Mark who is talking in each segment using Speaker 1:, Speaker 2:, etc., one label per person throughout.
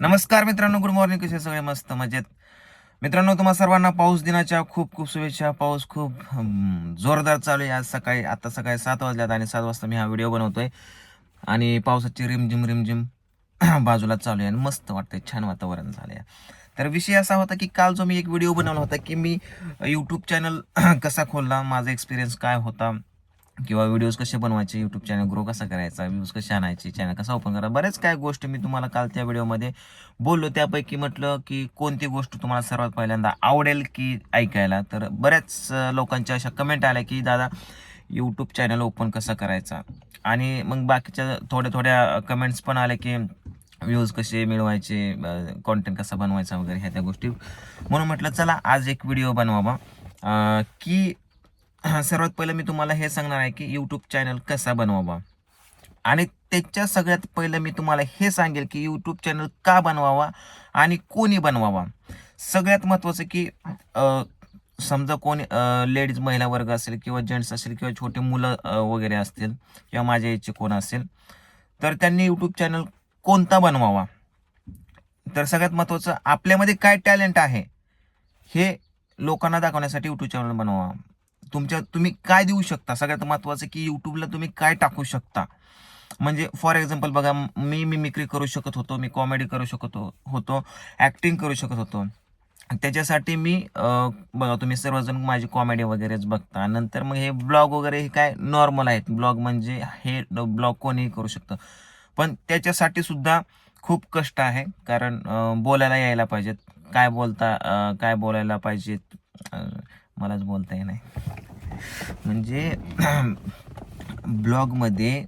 Speaker 1: नमस्कार मित्रांनो good morning कसे सगळे मस्त मजेत. मित्रांनो तुम्हा सर्वांना पाऊस दिनाच्या खूप खूप शुभेच्छा. पाऊस खूप जोरदार चालू आहे. आज सकाळी आता सकाळी सात वाजल्यात आणि सात वाजता मी हा व्हिडिओ बनवतोय. आणि पावसाची रिमझिम रिमझिम बाजूला चालू आहे आणि मस्त वाटतंय. छान वातावरण झालं आहे तर विषय असा होता की काल जो मी एक व्हिडिओ बनवला होता की मी यूट्यूब चॅनल कसा खोलला माझा एक्सपिरियन्स काय होता किंवा व्हिडिओज कसे बनवायचे यूट्यूब चॅनल ग्रो कसा करायचा व्ह्यूज कसे आणायचे चॅनल कसा ओपन करा बऱ्याच काय गोष्टी मी तुम्हाला काल त्या व्हिडिओमध्ये बोललो. त्यापैकी म्हटलं की कोणती गोष्ट तुम्हाला सर्वात पहिल्यांदा आवडेल की ऐकायला? तर बऱ्याच लोकांच्या अशा कमेंट आल्या की दादा यूट्यूब चॅनल ओपन कसा करायचा? आणि मग बाकीच्या थोड्या थोड्या कमेंट्स पण आल्या की व्ह्यूज कसे मिळवायचे कॉन्टेंट कसा बनवायचा वगैरे ह्या त्या गोष्टी. म्हणून म्हटलं चला आज एक व्हिडिओ बनवावा की सर्वात पहिलं मी तुम्हाला हे सांगणार आहे की यूट्यूब चॅनल कसा बनवावा. आणि त्याच्या सगळ्यात पहिलं मी तुम्हाला हे सांगेल की यूट्यूब चॅनल का बनवावा आणि कोणी बनवावा. सगळ्यात महत्त्वाचं की समजा कोणी लेडीज महिला वर्ग असेल किंवा जेंट्स असेल किंवा छोटे मुलं वगैरे असतील किंवा माझ्या याचे कोण असेल तर त्यांनी यूट्यूब चॅनल कोणता बनवावा? तर सगळ्यात महत्त्वाचं आपल्यामध्ये काय टॅलेंट आहे हे लोकांना दाखवण्यासाठी यूट्यूब चॅनल बनवावा. तुमच्या तुम्ही काय देऊ शकता? सगळ्यात महत्त्वाचं की यूट्यूबला तुम्ही काय टाकू शकता? म्हणजे फॉर एक्झाम्पल बघा मी मिमिक्री करू शकत होतो मी कॉमेडी करू शकत हो, होतो ॲक्टिंग करू शकत होतो. त्याच्यासाठी मी बघा तुम्ही सर्वजण माझी कॉमेडी वगैरेच बघता. नंतर मग हे ब्लॉग वगैरे हे काय नॉर्मल आहेत. ब्लॉग म्हणजे हे ब्लॉग कोणीही करू शकतं. पण त्याच्यासाठी सुद्धा खूप कष्ट आहे. कारण बोलायला यायला पाहिजेत. काय बोलता काय बोलायला पाहिजेत? मलाच बोलता येणार म्हणजे ब्लॉगमध्ये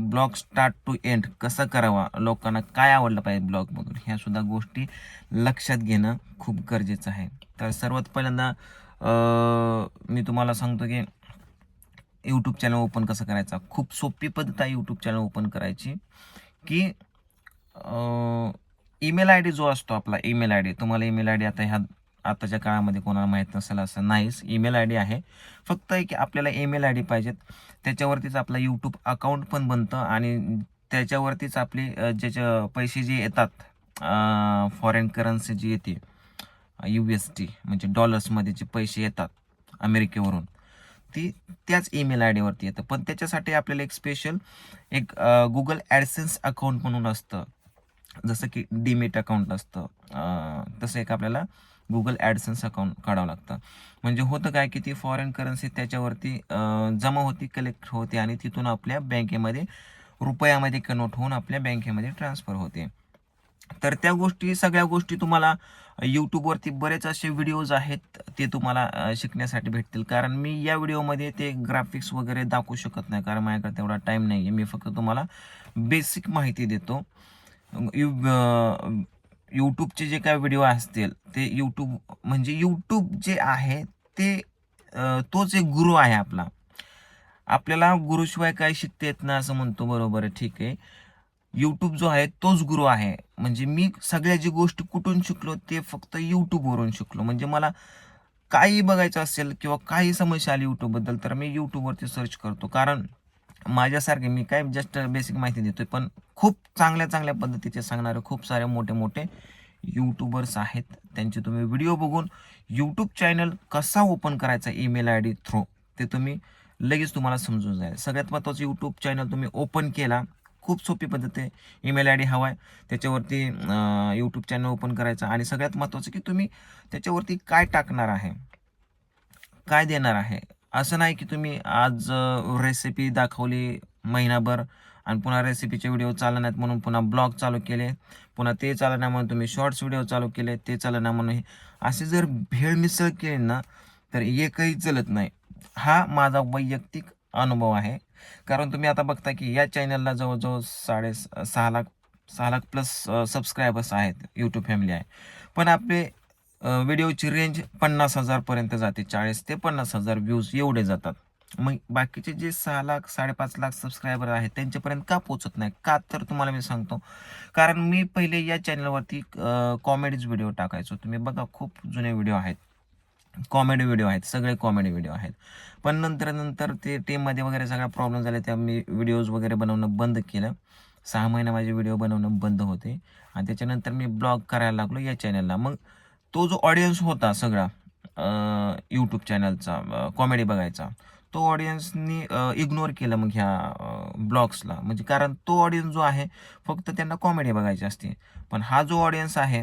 Speaker 1: ब्लॉग स्टार्ट टू एंड कसा करावा लोकांना काय आवडलं पाहिजे ब्लॉगमधून ह्या सुद्धा गोष्टी लक्षात घेणं खूप गरजेचं आहे. तर सर्वात पहिल्यांदा मी तुम्हाला सांगतो की यूट्यूब चॅनल ओपन कसं करायचा? खूप सोपी पद्धत आहे यूट्यूब चॅनल ओपन करायची की ईमेल आय डी जो असतो आपला ईमेल आय डी तुम्हाला ईमेल आय डी आता ह्या आताच्या काळामध्ये कोणाला माहीत नसेल असं नाहीच. ईमेल आय डी आहे. फक्त एक आपल्याला ईमेल आय डी पाहिजेत. त्याच्यावरतीच आपला यूट्यूब अकाउंट पण बनतं आणि त्याच्यावरतीच आपले ज्याच्या पैसे जे येतात फॉरेन करन्सी जी येते यू एस टी म्हणजे डॉलर्समध्ये जे पैसे येतात अमेरिकेवरून ती त्याच ईमेल आय डीवरती येतं. पण त्याच्यासाठी आपल्याला एक स्पेशल एक गुगल ॲडसेन्स अकाउंट म्हणून असतं. जसं की डीमेट अकाउंट असतं. तसं एक आपल्याला गुगल ॲडसन्स अकाउंट काढावं लागतं. म्हणजे होतं काय की ती फॉरेन करन्सी त्याच्यावरती जमा होती कलेक्ट होते आणि तिथून आपल्या बँकेमध्ये रुपयामध्ये कन्वर्ट होऊन आपल्या बँकेमध्ये ट्रान्सफर होते. तर त्या गोष्टी सगळ्या गोष्टी तुम्हाला यूट्यूबवरती बरेच असे व्हिडिओज आहेत ते तुम्हाला शिकण्यासाठी भेटतील. कारण मी या व्हिडिओमध्ये ते ग्राफिक्स वगैरे दाखवू शकत नाही कारण माझ्याकडे तेवढा टाईम नाही आहे मी फक्त तुम्हाला बेसिक माहिती देतो. यू यूट्यूबचे जे काय व्हिडिओ असतील ते यूट्यूब म्हणजे यूट्यूब जे आहे ते तोच एक गुरु आहे आपला. आपल्याला गुरुशिवाय काय शिकता येत ना असं म्हणतो. बरोबर आहे ठीक आहे. यूट्यूब जो आहे तोच गुरु आहे. म्हणजे मी सगळ्या जी गोष्टी कुठून शिकलो ते फक्त यूट्यूबवरून शिकलो. म्हणजे मला काही बघायचं असेल किंवा काही समस्या आली यूट्यूबबद्दल तर मी यूट्यूबवरती सर्च करतो. कारण माझ्यासारखे मी काय जस्ट बेसिक माहिती देतोय पण खूप चांगल्या चांगल्या पद्धतीचे सांगणारे खूप सारे मोठे मोठे यूट्यूबर्स आहेत. त्यांचे तुम्ही व्हिडिओ बघून यूट्यूब चॅनल कसा ओपन करायचा ईमेल आय डी थ्रू ते तुम्ही लगेच तुम्हाला समजून जाईल. सगळ्यात महत्त्वाचं यूट्यूब चॅनल तुम्ही ओपन केला खूप सोपी पद्धत आहे. ईमेल आय डी हवा आहे त्याच्यावरती यूट्यूब चॅनल ओपन करायचा आणि सगळ्यात महत्त्वाचं की तुम्ही त्याच्यावरती काय टाकणार आहे काय देणार आहे असं नाही की तुम्ही आज रेसिपी दाखवली महिनाभर आणि पुन्हा रेसिपीचे व्हिडिओ चालणार नाहीत म्हणून पुन्हा ब्लॉग चालू केले पुन्हा ते चालणार म्हणून तुम्ही शॉर्ट्स व्हिडिओ चालू केले ते चालणार म्हणून. असे जर भेळ मिसळ केली ना तर एकही चलत नाही. हा माझा वैयक्तिक अनुभव आहे. कारण तुम्ही आता बघता की या चॅनलला जवळजवळ साडे सहा लाख सहा लाख प्लस सबस्क्रायबर्स आहेत यूट्यूब फॅमिली आहे. पण आपले व्हिडिओची रेंज पन्नास हजारपर्यंत जाते. चाळीस ते पन्नास हजार व्ह्यूज एवढे जातात. मग बाकीचे जे सहा लाख साडेपाच लाख सबस्क्रायबर आहेत त्यांच्यापर्यंत का पोचत नाही? का तर तुम्हाला मी सांगतो. कारण मी पहिले या चॅनलवरती कॉमेडीज व्हिडिओ टाकायचो. तुम्ही बघा खूप जुने व्हिडिओ आहेत. कॉमेडी व्हिडिओ आहेत. सगळे कॉमेडी व्हिडिओ आहेत. पण नंतर नंतर ते टीममध्ये वगैरे सगळा प्रॉब्लेम झाला त्या मी व्हिडिओज वगैरे बनवणं बंद केलं. सहा महिने माझे व्हिडिओ बनवणं बंद होते. आणि त्याच्यानंतर मी ब्लॉग करायला लागलो या चॅनलला मग तो जो ऑडियन्स होता सगळा यूट्यूब चॅनलचा कॉमेडी बघायचा तो ऑडियन्सनी इग्नोर केलं मग ह्या ब्लॉग्सला म्हणजे कारण तो ऑडियन्स जो आहे फक्त त्यांना कॉमेडी बघायची असते. पण हा जो ऑडियन्स आहे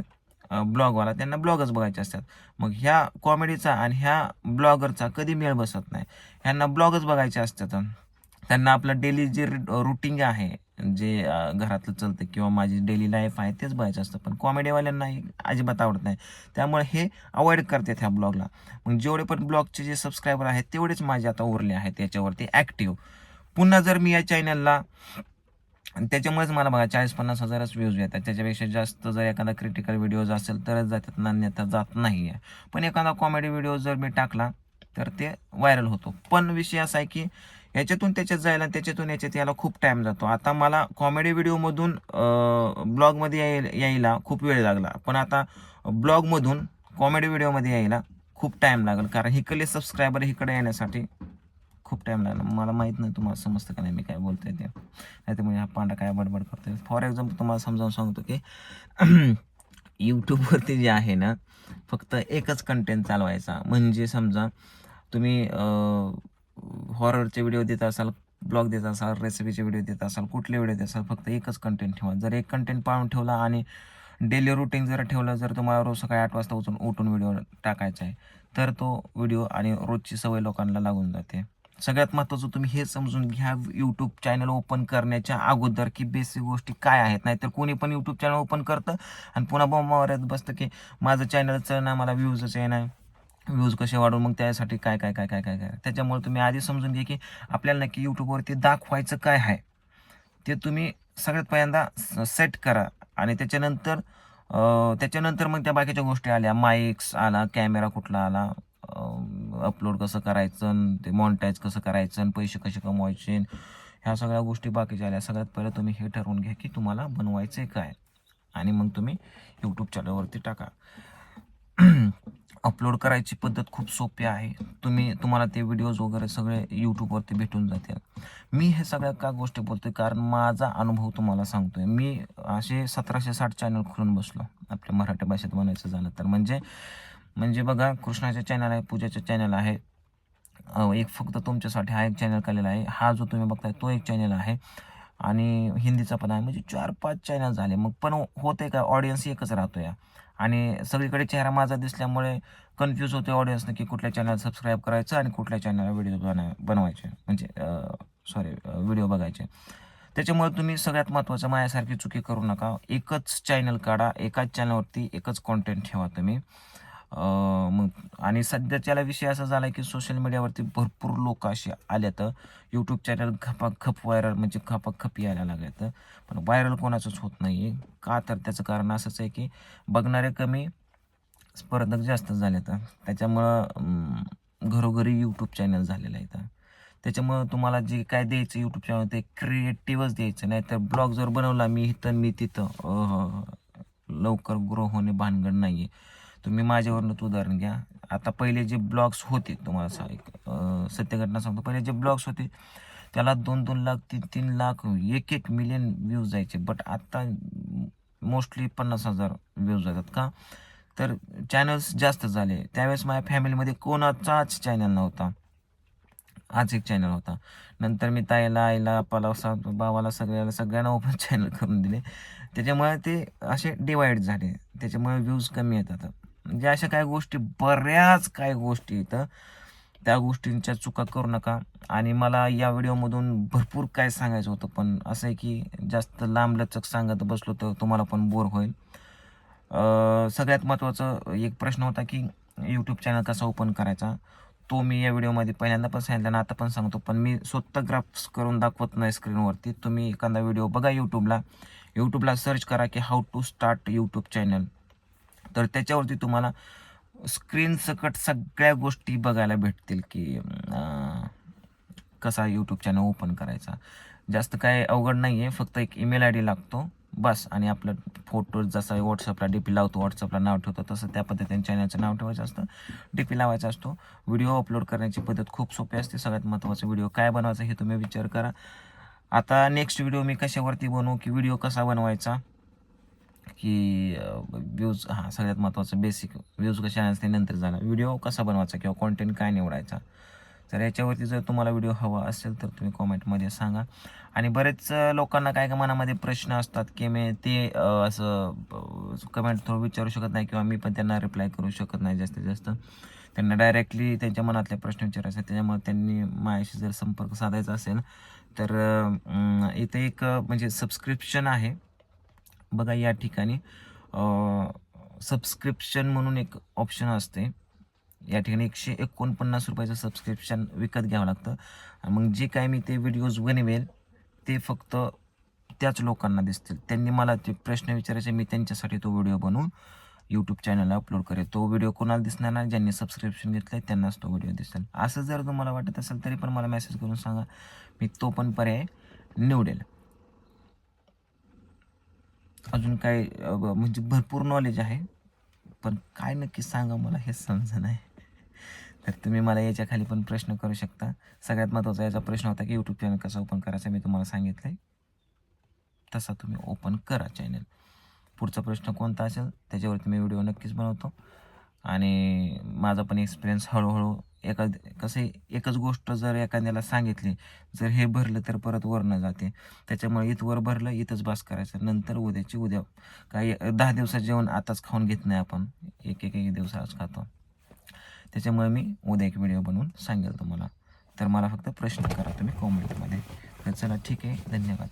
Speaker 1: ब्लॉगवाला त्यांना ब्लॉगच बघायचे असतात. मग ह्या कॉमेडीचा आणि ह्या ब्लॉगरचा कधी मेळ बसत नाही. ह्यांना ब्लॉगच बघायचे असतात. त्यांना आपलं डेली जे रुटीन आहे जे घरातलं चालतं किंवा माझी डेली लाईफ आहे तेच बघायचं असतं. पण कॉमेडीवाल्यांना हे अजिबात आवडत नाही. त्यामुळे हे अवॉइड करतात ह्या ब्लॉगला मग जेवढे पण ब्लॉगचे जे सबस्क्रायबर आहेत तेवढेच माझे आता उरले आहेत याच्यावरती ॲक्टिव्ह पुन्हा जर मी या चॅनलला आणि त्याच्यामुळेच मला बघा चाळीस पन्नास हजारच व्ह्यूज येतात. त्याच्यापेक्षा जास्त जर एखादा क्रिटिकल व्हिडिओज असेल तरच जातात. नान्यता जात नाही आहे. पण एखादा कॉमेडी व्हिडिओ जर मी टाकला तर ते व्हायरल होतो. पण विषय असा आहे की याच्यातून त्याच्यात जायला त्याच्यातून याच्यात यायला खूप टाईम जातो. आता मला कॉमेडी व्हिडिओमधून ब्लॉगमध्ये यायला यायला खूप वेळ लागला. पण आता ब्लॉगमधून कॉमेडी व्हिडिओमध्ये यायला खूप टाईम लागेल. कारण इकडले सबस्क्रायबर इकडे येण्यासाठी खूप टाईम लागला. मला माहीत नाही तुम्हाला समजतं का नाही मी काय बोलतोय ते. नाही तर म्हणजे हा पांडा काय बडबड करतोय. फॉर एक्झाम्पल तुम्हाला समजावून सांगतो की यूट्यूबवरती जे आहे ना फक्त एकच कंटेंट चालवायचा. म्हणजे समजा तुम्ही हॉररचे व्हिडिओ देत असाल ब्लॉग देत असाल रेसिपीचे व्हिडिओ देत असाल कुठले व्हिडिओ देत असाल फक्त एकच कंटेंट ठेवा. जर एक कंटेंट पाळून ठेवला आणि डेली रुटीन जर ठेवलं जर तुम्हाला रोज सकाळी आठ वाजता उचून उठून व्हिडिओ टाकायचा आहे तर तो व्हिडिओ आणि रोजची सवय लोकांना लागून जाते. सगळ्यात महत्त्वाचं तुम्ही हे समजून घ्या यूट्यूब चॅनल ओपन करण्याच्या अगोदर की बेसिक गोष्टी काय आहेत. नाहीतर कोणी पण यूट्यूब चॅनल ओपन करतं आणि पुन्हा बोंबावर बसतं की माझं चॅनलचं ना मला व्ह्यूजच आहे नाही. व्ह्यूज कसे वाढवून मग त्यासाठी काय काय काय काय काय काय. त्याच्यामुळे तुम्ही आधी समजून घ्या की आपल्याला नक्की यूट्यूबवरती दाखवायचं काय आहे ते तुम्ही सगळ्यात पहिल्यांदा सेट करा. आणि त्याच्यानंतर त्याच्यानंतर मग त्या बाकीच्या गोष्टी आल्या. माईक्स आला कॅमेरा कुठला आला अपलोड कसं करायचं ते मॉनिटाईज कसं करायचं आणि पैसे कसे कमवायचे ह्या सगळ्या गोष्टी बाकीच्या आल्या. सगळ्यात पहिलं तुम्ही हे ठरवून घ्या की तुम्हाला बनवायचं आहे काय. आणि मग तुम्ही यूट्यूब चॅनलवरती टाका. अपलोड करायची पद्धत खूप सोपी आहे. तुम्ही तुम्हाला ते व्हिडिओज वगैरे सगळे यूट्यूबवरती भेटून जातील. मी हे सगळ्या का गोष्टी बोलतो आहे कारण माझा अनुभव तुम्हाला सांगतोय. मी असे सतराशे साठ चॅनल खोलून बसलो. आपल्या मराठी भाषेत म्हणायचं झालं तर. म्हणजे म्हणजे बघा कृष्णाचे चॅनल आहे पूजाचे चॅनल आहे. एक फक्त तुमच्यासाठी हा एक चॅनल केलेला आहे. हा जो तुम्ही बघताय तो एक चॅनल आहे. आणि हिंदीचा पण आहे. म्हणजे चार पाच चॅनल झाले. मग पण होते का? ऑडियन्स एकच राहतो या आणि सगळीकडे चेहरा माझा दिसल्यामुळे कन्फ्यूज होते ऑडियन्सनं की कुठल्या चॅनल सबस्क्राईब करायचं आणि कुठल्या चॅनलला व्हिडिओ बनव बनवायचे. म्हणजे सॉरी व्हिडिओ बघायचे. त्याच्यामुळे तुम्ही सगळ्यात महत्त्वाचं माझ्यासारखी चुकी करू नका. एकच चॅनल काढा एकाच चॅनलवरती एकच कॉन्टेंट ठेवा तुम्ही. मग आणि सध्याच्याला विषय असा झाला की सोशल मीडियावरती भरपूर लोक असे आले तर यूट्यूब चॅनल खपाखप व्हायरल म्हणजे खपाखपी यायला लागले पण व्हायरल कोणाचंच होत नाही आहे का तर त्याचं कारण असंच आहे की बघणारे कमी स्पर्धक जास्त झाले तर त्याच्यामुळं घरोघरी यूट्यूब चॅनल झालेलं आहे तर त्याच्यामुळं तुम्हाला जे काय द्यायचं यूट्यूब चॅनल ते क्रिएटिव्हच द्यायचं. नाही तर ब्लॉग जर बनवला मी इथं मी तिथं लवकर ग्रो होणे भानगड नाही आहे तुम्ही माझ्यावरनं उदाहरण घ्या. आता पहिले जे ब्लॉग्स होते तुम्हाला सा एक सत्यघटना सांगतो. पहिले जे ब्लॉग्स होते त्याला दोन दोन लाख तीन तीन लाख एक एक मिलियन व्ह्यूज जायचे. बट आत्ता मोस्टली पन्नास हजार व्ह्यूज जातात का? तर चॅनल्स जास्त झाले. त्यावेळेस माझ्या फॅमिलीमध्ये कोणाचाच चॅनल नव्हता. आज एक चॅनल होता. नंतर मी ताईला आईला आपाला सा बाबाला सगळ्याला सगळ्यांना ओपन चॅनल करून दिले. त्याच्यामुळे ते असे डिवाईड झाले. त्याच्यामुळे व्ह्यूज कमी येतात. म्हणजे अशा काही गोष्टी बऱ्याच काही गोष्टी इथं त्या गोष्टींच्या चुका करू नका. आणि मला या व्हिडिओमधून भरपूर काय सांगायचं होतं पण असं आहे की जास्त लांबलचक सांगत बसलो तर तुम्हाला पण बोर होईल. सगळ्यात महत्त्वाचं एक प्रश्न होता की यूट्यूब चॅनल कसा ओपन करायचा? तो मी या व्हिडिओमध्ये पहिल्यांदा पण सांगितला आणि आता पण सांगतो पण मी स्वतः ग्राफ्स करून दाखवत नाही स्क्रीनवरती तुम्ही एखादा व्हिडिओ बघा यूट्यूबला यूट्यूबला सर्च करा की how to start YouTube channel तर त्याच्यावरती तुम्हाला स्क्रीन सकट सगळ्या गोष्टी बघायला भेटतील की कसा यूट्यूब चॅनल ओपन करायचा. जास्त काय अवघड नाही आहे फक्त एक ईमेल आय डी लागतो बस. आणि आपलं फोटो जसा व्हॉट्सअपला डी पी लावतो व्हॉट्सअपला नाव ठेवतो तसं त्या पद्धतीने चॅनलचं नाव ठेवायचं असतं. डी पी लावायचा असतो. व्हिडिओ अपलोड करण्याची पद्धत खूप सोपी असते. सगळ्यात महत्त्वाचा व्हिडिओ काय बनवायचा हे तुम्ही विचार करा. आता नेक्स्ट व्हिडिओ मी कशावरती बनवू की व्हिडिओ कसा बनवायचा? की व्ह्यूज हां सगळ्यात महत्त्वाचं बेसिक व्ह्यूज कसे आणायचे ते नंतर जाणार व्हिडिओ कसा बनवायचा किंवा कॉन्टेंट काय निवडायचा? तर याच्यावरती जर तुम्हाला व्हिडिओ हवा असेल तर तुम्ही कॉमेंटमध्ये सांगा. आणि बरेच लोकांना काय का मनामध्ये प्रश्न असतात की मी ते असं कमेंट थ्रू विचारू शकत नाही किंवा मी पण त्यांना रिप्लाय करू शकत नाही जास्तीत जास्त. त्यांना डायरेक्टली त्यांच्या मनातले प्रश्न विचारायचे त्याच्यामुळे त्यांनी माझ्याशी जर संपर्क साधायचा असेल तर इथे एक म्हणजे सबस्क्रिप्शन आहे. बघा या ठिकाणी सबस्क्रिप्शन म्हणून एक ऑप्शन असते. या ठिकाणी एकशे एकोणपन्नास रुपयाचं सबस्क्रिप्शन विकत घ्यावं लागतं. मग जे काय मी ते व्हिडिओज बनवेल ते फक्त त्याच लोकांना दिसतील. त्यांनी मला ते प्रश्न विचारायचे मी त्यांच्यासाठी तो व्हिडिओ बनवून यूट्यूब चॅनलला अपलोड करेल. तो व्हिडिओ कोणाला दिसणार नाही ज्यांनी सबस्क्रिप्शन घेतलं आहे त्यांनाच तो व्हिडिओ दिसेल. असं जर तुम्हाला वाटत असेल तरी पण मला मेसेज करून सांगा. मी तो पण पर्याय निवडेल. अजून काय म्हणजे भरपूर नॉलेज आहे. पण काय नक्की सांगा मला हे समजा नाही. तर तुम्ही मला याच्या खाली पण प्रश्न करू शकता. सगळ्यात महत्त्वाचा याचा प्रश्न होता की यूट्यूब चॅनल कसं ओपन करायचं मी तुम्हाला सांगितलं आहे तसा तुम्ही ओपन करा चॅनल पुढचा प्रश्न कोणता असेल त्याच्यावरती मी व्हिडिओ नक्कीच बनवतो. आणि माझा पण एक्सपिरियन्स हळूहळू एका कसं एकच गोष्ट जर एखाद्याला सांगितली जर हे भरलं तर परत वरनं जाते. त्याच्यामुळे इथवर भरलं इथंच बास करायचं. नंतर उद्याची उद्या काही दहा दिवसात जेवण आताच खाऊन घेत नाही आपण. एक एक एक दिवस आज खातो. त्याच्यामुळे मी उद्या एक व्हिडिओ बनवून सांगेल तुम्हाला. तर मला फक्त प्रश्न करा तुम्ही कॉमेंटमध्ये. तर चला ठीक आहे. धन्यवाद.